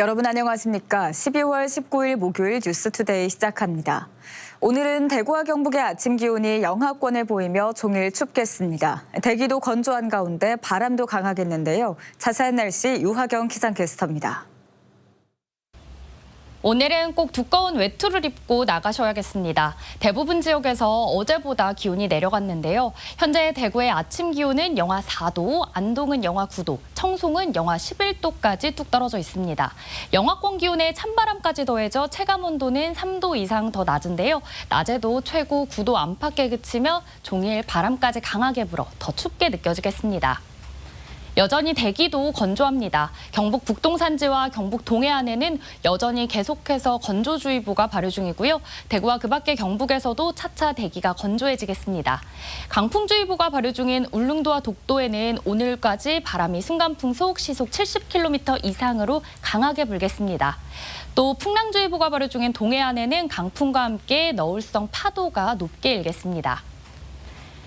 여러분 안녕하십니까? 12월 19일 목요일 뉴스투데이 시작합니다. 오늘은 대구와 경북의 아침 기온이 영하권을 보이며 종일 춥겠습니다. 대기도 건조한 가운데 바람도 강하겠는데요. 자세한 날씨 유하경 기상캐스터입니다. 오늘은 꼭 두꺼운 외투를 입고 나가셔야겠습니다. 대부분 지역에서 어제보다 기온이 내려갔는데요. 현재 대구의 아침 기온은 영하 4도, 안동은 영하 9도, 청송은 영하 11도까지 뚝 떨어져 있습니다. 영하권 기온에 찬바람까지 더해져 체감 온도는 3도 이상 더 낮은데요. 낮에도 최고 9도 안팎에 그치며 종일 바람까지 강하게 불어 더 춥게 느껴지겠습니다. 여전히 대기도 건조합니다. 경북 북동 산지와 경북 동해안에는 여전히 계속해서 건조주의보가 발효 중이고요. 대구와 그 밖의 경북에서도 차차 대기가 건조해지겠습니다. 강풍주의보가 발효 중인 울릉도와 독도에는 오늘까지 바람이 순간풍속 시속 70km 이상으로 강하게 불겠습니다. 또 풍랑주의보가 발효 중인 동해안에는 강풍과 함께 너울성 파도가 높게 일겠습니다.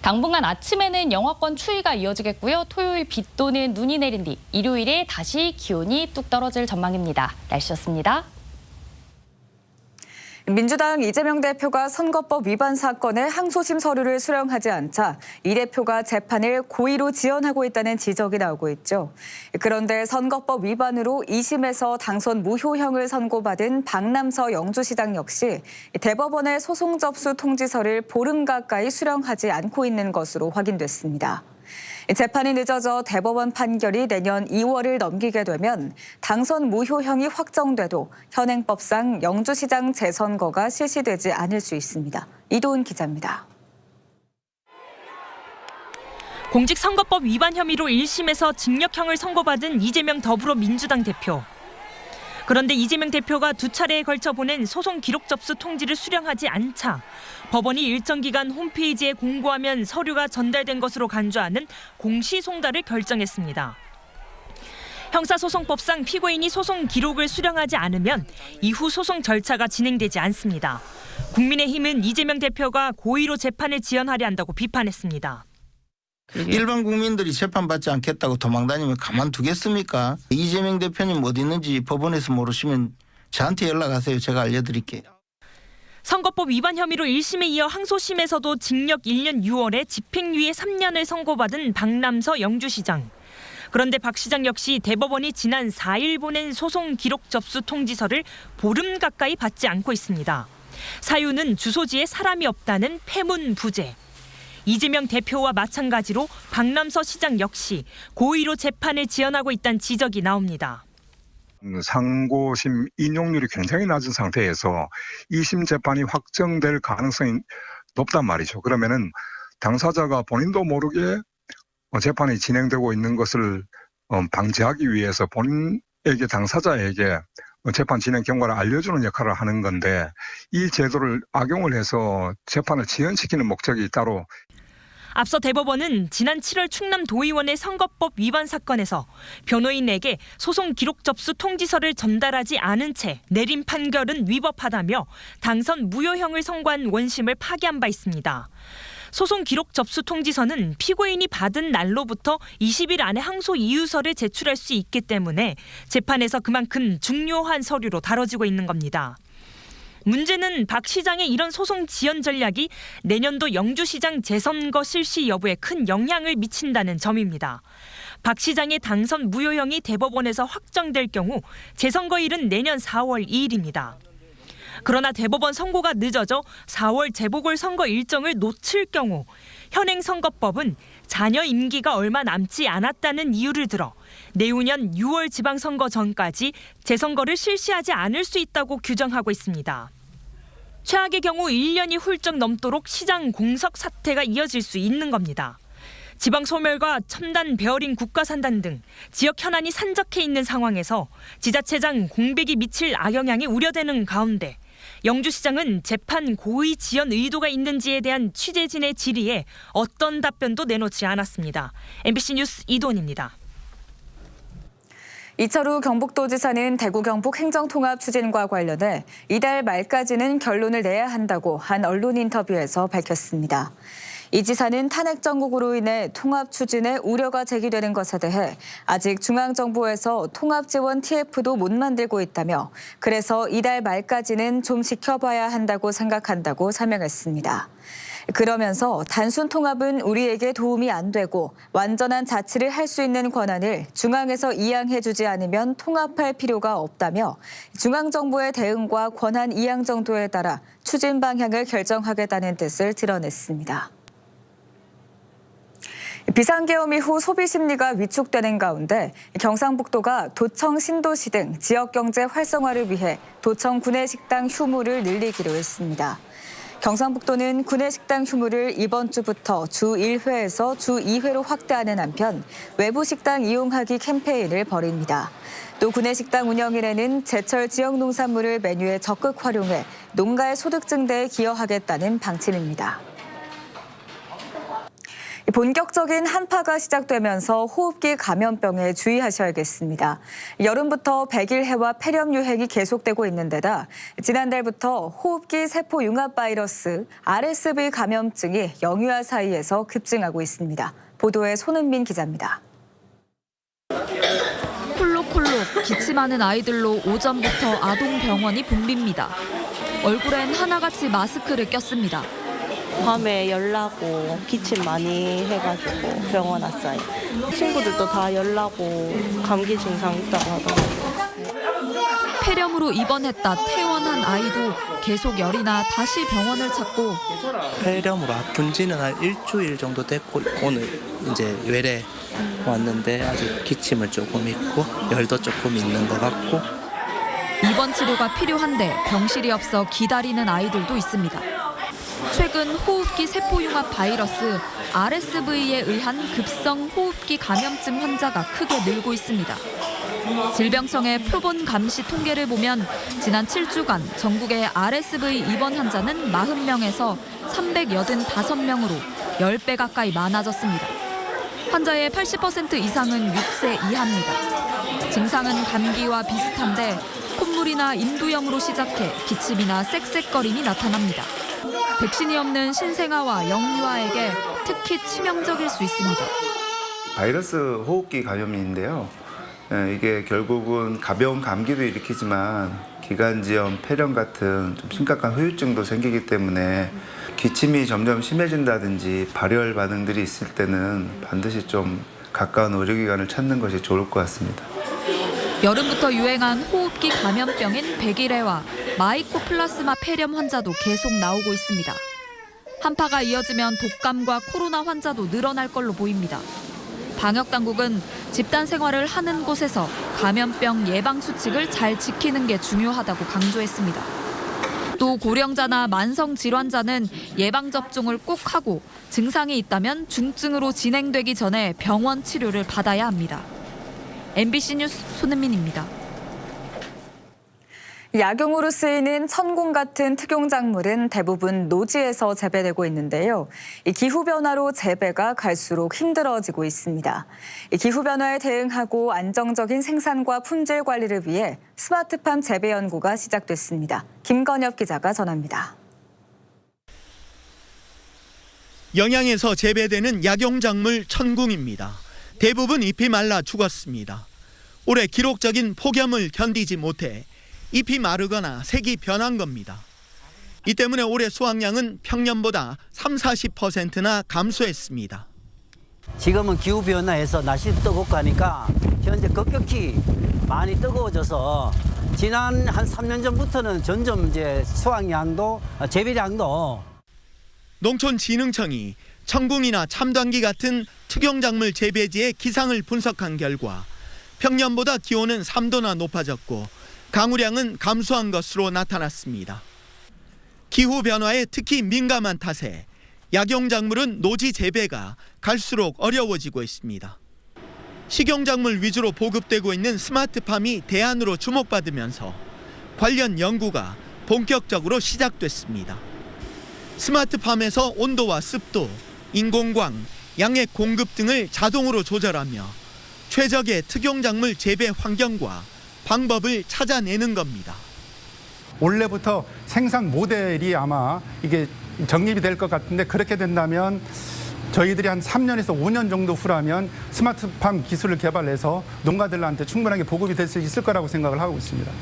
당분간 아침에는 영하권 추위가 이어지겠고요. 토요일 비 또는 눈이 내린 뒤 일요일에 다시 기온이 뚝 떨어질 전망입니다. 날씨였습니다. 민주당 이재명 대표가 선거법 위반 사건에 항소심 서류를 수령하지 않자 이 대표가 재판을 고의로 지연하고 있다는 지적이 나오고 있죠. 그런데 선거법 위반으로 2심에서 당선 무효형을 선고받은 박남서 영주시장 역시 대법원의 소송 접수 통지서를 보름 가까이 수령하지 않고 있는 것으로 확인됐습니다. 재판이 늦어져 대법원 판결이 내년 2월을 넘기게 되면 당선 무효형이 확정돼도 현행법상 영주시장 재선거가 실시되지 않을 수 있습니다. 이도훈 기자입니다. 공직선거법 위반 혐의로 1심에서 징역형을 선고받은 이재명 더불어민주당 대표. 그런데 이재명 대표가 두 차례에 걸쳐 보낸 소송 기록 접수 통지를 수령하지 않자 법원이 일정 기간 홈페이지에 공고하면 서류가 전달된 것으로 간주하는 공시송달을 결정했습니다. 형사소송법상 피고인이 소송 기록을 수령하지 않으면 이후 소송 절차가 진행되지 않습니다. 국민의힘은 이재명 대표가 고의로 재판을 지연하려 한다고 비판했습니다. 일반 국민들이 재판받지 않겠다고 도망다니면 가만두겠습니까? 이재명 대표님 어디 있는지 법원에서 모르시면 저한테 연락하세요. 제가 알려드릴게요. 선거법 위반 혐의로 1심에 이어 항소심에서도 징역 1년 6월에 집행유예 3년을 선고받은 박남서 영주시장. 그런데 박 시장 역시 대법원이 지난 4일 보낸 소송 기록 접수 통지서를 보름 가까이 받지 않고 있습니다. 사유는 주소지에 사람이 없다는 패문 부재. 이재명 대표와 마찬가지로 박남서 시장 역시 고의로 재판을 지연하고 있다는 지적이 나옵니다. 상고심 인용률이 굉장히 낮은 상태에서 2심 재판이 확정될 가능성이 높단 말이죠. 그러면은 당사자가 본인도 모르게 어, 재판이 진행되고 있는 것을 어, 방지하기 위해서 본인에게 당사자에게 어, 재판 진행 경과를 알려주는 역할을 하는 건데 이 제도를 악용을 해서 재판을 지연시키는 목적이 따로 앞서 대법원은 지난 7월 충남 도의원의 선거법 위반 사건에서 변호인에게 소송 기록 접수 통지서를 전달하지 않은 채 내린 판결은 위법하다며 당선 무효형을 선고한 원심을 파기한 바 있습니다. 소송 기록 접수 통지서는 피고인이 받은 날로부터 20일 안에 항소 이유서를 제출할 수 있기 때문에 재판에서 그만큼 중요한 서류로 다뤄지고 있는 겁니다. 문제는 박 시장의 이런 소송 지연 전략이 내년도 영주시장 재선거 실시 여부에 큰 영향을 미친다는 점입니다. 박 시장의 당선 무효형이 대법원에서 확정될 경우 재선거일은 내년 4월 2일입니다. 그러나 대법원 선고가 늦어져 4월 재보궐선거 일정을 놓칠 경우 현행 선거법은 자녀 임기가 얼마 남지 않았다는 이유를 들어 내후년 6월 지방선거 전까지 재선거를 실시하지 않을 수 있다고 규정하고 있습니다. 최악의 경우 1년이 훌쩍 넘도록 시장 공석 사태가 이어질 수 있는 겁니다. 지방 소멸과 첨단 베어링 국가 산단 등 지역 현안이 산적해 있는 상황에서 지자체장 공백이 미칠 악영향이 우려되는 가운데 영주시장은 재판 고의 지연 의도가 있는지에 대한 취재진의 질의에 어떤 답변도 내놓지 않았습니다. MBC 뉴스 이돈입니다. 이철우 경북도지사는 대구 경북 행정통합 추진과 관련해 이달 말까지는 결론을 내야 한다고 한 언론 인터뷰에서 밝혔습니다. 이 지사는 탄핵 정국으로 인해 통합 추진에 우려가 제기되는 것에 대해 아직 중앙정부에서 통합 지원 TF도 못 만들고 있다며 그래서 이달 말까지는 좀 지켜봐야 한다고 생각한다고 설명했습니다. 그러면서 단순 통합은 우리에게 도움이 안 되고 완전한 자치를 할 수 있는 권한을 중앙에서 이양해 주지 않으면 통합할 필요가 없다며 중앙정부의 대응과 권한 이양 정도에 따라 추진 방향을 결정하겠다는 뜻을 드러냈습니다. 비상계엄 이후 소비 심리가 위축되는 가운데 경상북도가 도청 신도시 등 지역 경제 활성화를 위해 도청 구내식당 휴무를 늘리기로 했습니다. 경상북도는 구내 식당 휴무를 이번 주부터 주 1회에서 주 2회로 확대하는 한편 외부 식당 이용하기 캠페인을 벌입니다. 또 구내 식당 운영일에는 제철 지역 농산물을 메뉴에 적극 활용해 농가의 소득 증대에 기여하겠다는 방침입니다. 본격적인 한파가 시작되면서 호흡기 감염병에 주의하셔야겠습니다. 여름부터 백일 해와 폐렴 유행이 계속되고 있는 데다 지난달부터 호흡기 세포 융합 바이러스 RSV 감염증이 영유아 사이에서 급증하고 있습니다. 보도에 손은민 기자입니다. 콜록콜록 기침하는 아이들로 오전부터 아동병원이 붐빕니다. 얼굴엔 하나같이 마스크를 꼈습니다. 밤에 열나고 기침 많이 해가지고 병원 왔어요. 친구들도 다 열나고 감기 증상 있다고 하더라고요. 폐렴으로 입원했다 퇴원한 아이도 계속 열이나 다시 병원을 찾고 폐렴으로 아픈 지는 한 일주일 정도 됐고 오늘 이제 외래 왔는데 아직 기침은 조금 있고 열도 조금 있는 것 같고 입원 치료가 필요한데 병실이 없어 기다리는 아이들도 있습니다. 최근 호흡기 세포융합 바이러스 RSV에 의한 급성 호흡기 감염증 환자가 크게 늘고 있습니다. 질병청의 표본 감시 통계를 보면 지난 7주간 전국의 RSV 입원 환자는 40명에서 385명으로 10배 가까이 많아졌습니다. 환자의 80% 이상은 6세 이하입니다. 증상은 감기와 비슷한데 콧물이나 인두염으로 시작해 기침이나 쌕쌕거림이 나타납니다. 백신이 없는 신생아와 영유아에게 특히 치명적일 수 있습니다. 바이러스 호흡기 감염인데요. 예, 이게 결국은 가벼운 감기도 일으키지만 기관지염, 폐렴 같은 좀 심각한 후유증도 생기기 때문에 기침이 점점 심해진다든지 발열 반응들이 있을 때는 반드시 좀 가까운 의료기관을 찾는 것이 좋을 것 같습니다. 여름부터 유행한 호흡기 감염병인 백일해와 마이코플라스마 폐렴 환자도 계속 나오고 있습니다. 한파가 이어지면 독감과 코로나 환자도 늘어날 걸로 보입니다. 방역 당국은 집단 생활을 하는 곳에서 감염병 예방 수칙을 잘 지키는 게 중요하다고 강조했습니다. 또 고령자나 만성 질환자는 예방 접종을 꼭 하고 증상이 있다면 중증으로 진행되기 전에 병원 치료를 받아야 합니다. MBC 뉴스 손은민입니다. 약용으로 쓰이는 천공 같은 특용작물은 대부분 노지에서 재배되고 있는데요. 이 기후 변화로 재배가 갈수록 힘들어지고 있습니다. 이 기후 변화에 대응하고 안정적인 생산과 품질 관리를 위해 스마트팜 재배 연구가 시작됐습니다. 김건엽 기자가 전합니다. 영양에서 재배되는 약용작물 천궁입니다. 대부분 잎이 말라 죽었습니다. 올해 기록적인 폭염을 견디지 못해 잎이 마르거나 색이 변한 겁니다. 이 때문에 올해 수확량은 평년보다 3, 40%나 감소했습니다. 지금은 기후 변화에서 날씨도 뜨겁고 하니까 현재 급격히 많이 뜨거워져서 지난 한 3년 전부터는 점점 이제 수확량도 재배량도 농촌진흥청이 청궁이나 참당기 같은 특용작물 재배지의 기상을 분석한 결과 평년보다 기온은 3도나 높아졌고 강우량은 감소한 것으로 나타났습니다. 기후 변화에 특히 민감한 탓에 약용작물은 노지 재배가 갈수록 어려워지고 있습니다. 식용작물 위주로 보급되고 있는 스마트팜이 대안으로 주목받으면서 관련 연구가 본격적으로 시작됐습니다. 스마트팜에서 온도와 습도, 인공광, 양액 공급 등을 자동으로 조절하며 최적의 특용작물 재배 환경과 방법을 찾아내는 겁니다. 원래부터 생산 모델이 아마 이게 정립이 될 것 같은데 그렇게 된다면 저희들이 한 3년에서 5년 정도 후라면 스마트팜 기술을 개발해서 농가들한테 충분하게 보급이 될 수 있을 거라고 생각을 하고 있습니다.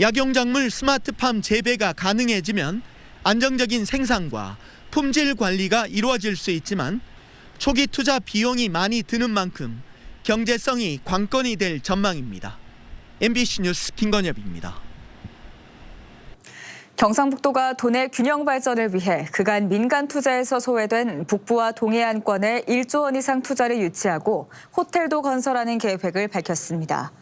약용작물 스마트팜 재배가 가능해지면 안정적인 생산과 품질 관리가 이루어질 수 있지만 초기 투자 비용이 많이 드는 만큼 경제성이 관건이 될 전망입니다. MBC 뉴스 김건엽입니다. 경상북도가 도내 균형 발전을 위해 그간 민간 투자에서 소외된 북부와 동해안권에 1조 원 이상 투자를 유치하고 호텔도 건설하는 계획을 밝혔습니다.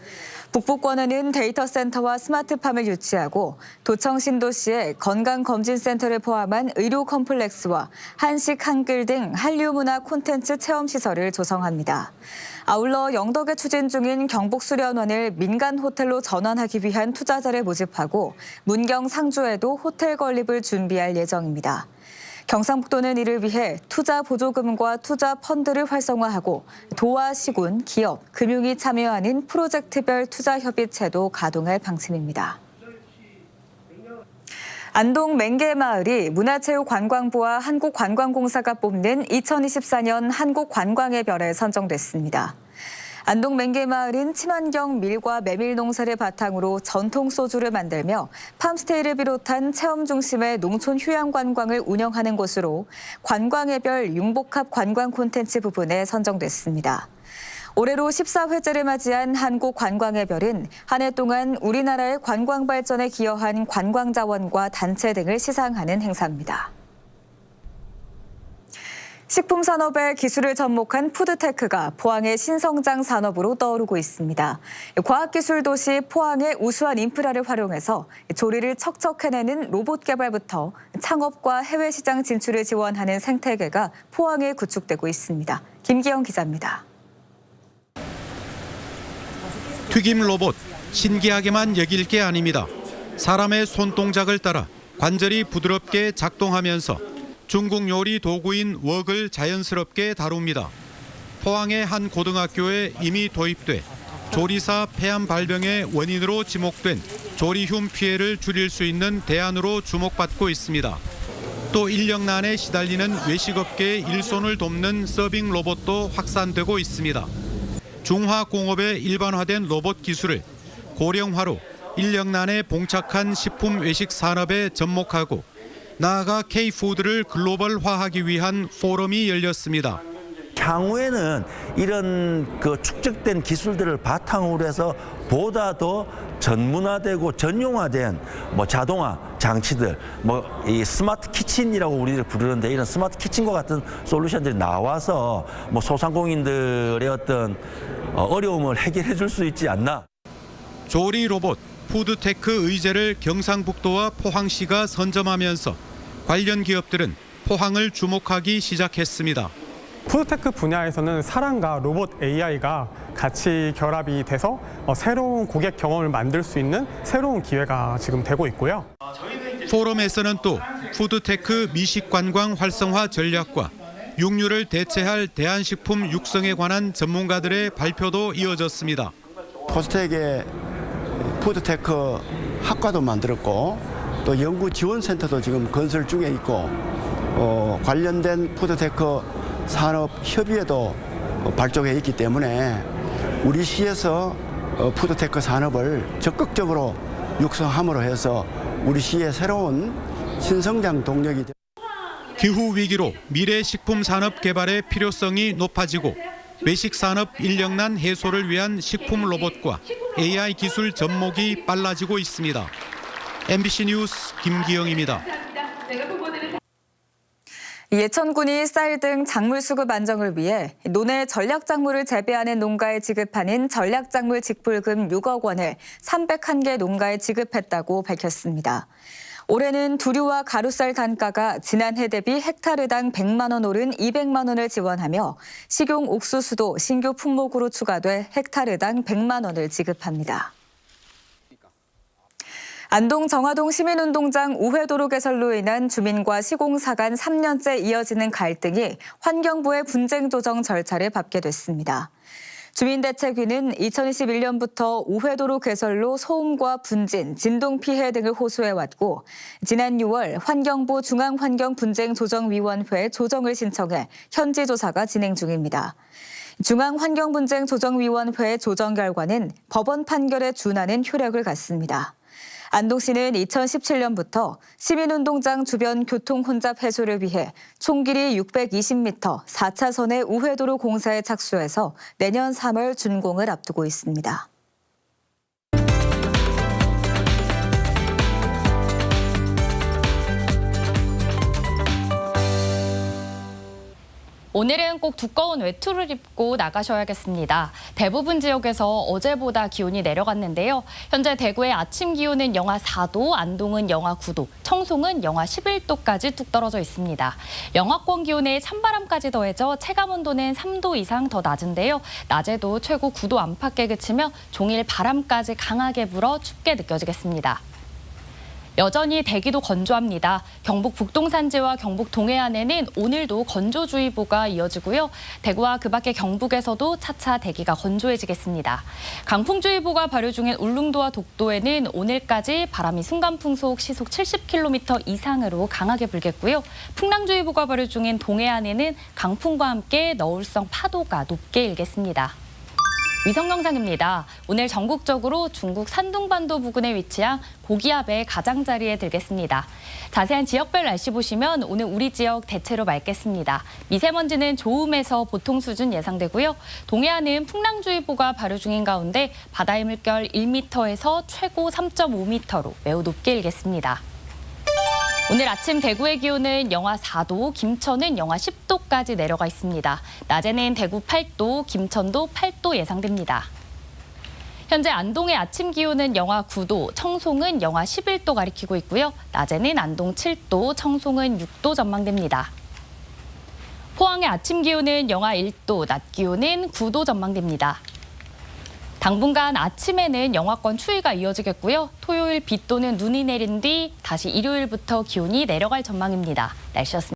북부권에는 데이터 센터와 스마트팜을 유치하고 도청 신도시에 건강검진센터를 포함한 의료 컴플렉스와 한식 한글 등 한류 문화 콘텐츠 체험 시설을 조성합니다. 아울러 영덕에 추진 중인 경북 수련원을 민간 호텔로 전환하기 위한 투자자를 모집하고 문경 상주에도 호텔 건립을 준비할 예정입니다. 경상북도는 이를 위해 투자 보조금과 투자 펀드를 활성화하고 도와 시군, 기업, 금융이 참여하는 프로젝트별 투자 협의체도 가동할 방침입니다. 안동 맹계마을이 문화체육관광부와 한국관광공사가 뽑는 2024년 한국관광의 별에 선정됐습니다. 안동 맹계마을은 친환경 밀과 메밀 농사를 바탕으로 전통 소주를 만들며 팜스테이를 비롯한 체험 중심의 농촌 휴양 관광을 운영하는 곳으로 관광의 별 융복합 관광 콘텐츠 부분에 선정됐습니다. 올해로 14회째를 맞이한 한국 관광의 별은 한 해 동안 우리나라의 관광 발전에 기여한 관광 자원과 단체 등을 시상하는 행사입니다. 식품 산업의 기술을 접목한 푸드테크가 포항의 신성장 산업으로 떠오르고 있습니다. 과학기술 도시 포항의 우수한 인프라를 활용해서 조리를 척척해내는 로봇 개발부터 창업과 해외 시장 진출을 지원하는 생태계가 포항에 구축되고 있습니다. 김기영 기자입니다. 튀김 로봇 신기하게만 여길 게 아닙니다. 사람의 손동작을 따라 관절이 부드럽게 작동하면서 중국 요리 도구인 웍을 자연스럽게 다룹니다. 포항의 한 고등학교에 이미 도입돼 조리사 폐암 발병의 원인으로 지목된 조리흉 피해를 줄일 수 있는 대안으로 주목받고 있습니다. 또 인력난에 시달리는 외식업계의 일손을 돕는 서빙 로봇도 확산되고 있습니다. 중화공업의 일반화된 로봇 기술을 고령화로 인력난에 봉착한 식품 외식 산업에 접목하고 나아가 K푸드를 글로벌화하기 위한 포럼이 열렸습니다. 향후에는 이런 그 축적된 기술들을 바탕으로 해서 보다 더 전문화되고 전용화된 뭐 자동화 장치들, 뭐 이 스마트 키친이라고 우리들 부르는데 이런 스마트 키친과 같은 솔루션들이 나와서 뭐 소상공인들의 어떤 어, 어려움을 해결해 줄 수 있지 않나. 조리 로봇 푸드테크 의제를 경상북도와 포항시가 선점하면서 관련 기업들은 포항을 주목하기 시작했습니다. 푸드테크 분야에서는 사람과 로봇 AI가 같이 결합이 돼서 어, 새로운 고객 경험을 만들 수 있는 새로운 기회가 지금 되고 있고요. 포럼에서는 또 푸드테크 미식 관광 활성화 전략과 육류를 대체할 대한식품 육성에 관한 전문가들의 발표도 이어졌습니다. 포스텍의 푸드테크 학과도 만들었고 또 연구 지원센터도 지금 건설 중에 있고 어, 관련된 푸드테크 산업 협의회도 발족해 있기 때문에 우리 시에서 어, 푸드테크 산업을 적극적으로 육성함으로 해서 우리 시의 새로운 신성장 동력이 되- 기후 위기로 미래 식품 산업 개발의 필요성이 높아지고 외식 산업 인력난 해소를 위한 식품 로봇과 AI 기술 접목이 빨라지고 있습니다. MBC 뉴스 김기영입니다. 예천군이 쌀 등 작물 수급 안정을 위해 논에 전략 작물을 재배하는 농가에 지급하는 전략 작물 직불금 6억 원을 301개 농가에 지급했다고 밝혔습니다. 올해는 두류와 가루쌀 단가가 지난해 대비 헥타르당 100만 원 오른 200만 원을 지원하며 식용 옥수수도 신규 품목으로 추가돼 헥타르당 100만 원을 지급합니다. 안동 정화동 시민운동장 우회도로 개설로 인한 주민과 시공사 간 3년째 이어지는 갈등이 환경부의 분쟁 조정 절차를 밟게 됐습니다. 주민대책위는 2021년부터 우회도로 개설로 소음과 분진, 진동 피해 등을 호소해왔고 지난 6월 환경부 중앙환경분쟁조정위원회 조정을 신청해 현지 조사가 진행 중입니다. 중앙환경분쟁조정위원회 조정 결과는 법원 판결에 준하는 효력을 갖습니다. 안동시는 2017년부터 시민운동장 주변 교통 혼잡 해소를 위해 총 길이 620m 4차선의 우회도로 공사에 착수해서 내년 3월 준공을 앞두고 있습니다. 오늘은 꼭 두꺼운 외투를 입고 나가셔야겠습니다. 대부분 지역에서 어제보다 기온이 내려갔는데요. 현재 대구의 아침 기온은 영하 4도, 안동은 영하 9도, 청송은 영하 11도까지 뚝 떨어져 있습니다. 영하권 기온에 찬바람까지 더해져 체감 온도는 3도 이상 더 낮은데요. 낮에도 최고 9도 안팎에 그치며 종일 바람까지 강하게 불어 춥게 느껴지겠습니다. 여전히 대기도 건조합니다. 경북 북동산지와 경북 동해안에는 오늘도 건조주의보가 이어지고요. 대구와 그 밖의 경북에서도 차차 대기가 건조해지겠습니다. 강풍주의보가 발효 중인 울릉도와 독도에는 오늘까지 바람이 순간풍속 시속 70km 이상으로 강하게 불겠고요. 풍랑주의보가 발효 중인 동해안에는 강풍과 함께 너울성 파도가 높게 일겠습니다. 위성 영상입니다. 오늘 전국적으로 중국 산둥반도 부근에 위치한 고기압의 가장자리에 들겠습니다. 자세한 지역별 날씨 보시면 오늘 우리 지역 대체로 맑겠습니다. 미세먼지는 좋음에서 보통 수준 예상되고요. 동해안은 풍랑주의보가 발효 중인 가운데 바다의 물결 1m에서 최고 3.5m로 매우 높게 일겠습니다. 오늘 아침 대구의 기온은 영하 4도, 김천은 영하 10도까지 내려가 있습니다. 낮에는 대구 8도, 김천도 8도 예상됩니다. 현재 안동의 아침 기온은 영하 9도, 청송은 영하 11도 가리키고 있고요. 낮에는 안동 7도, 청송은 6도 전망됩니다. 포항의 아침 기온은 영하 1도, 낮 기온은 9도 전망됩니다. 당분간 아침에는 영하권 추위가 이어지겠고요. 토요일 비 또는 눈이 내린 뒤 다시 일요일부터 기온이 내려갈 전망입니다. 날씨였습니다.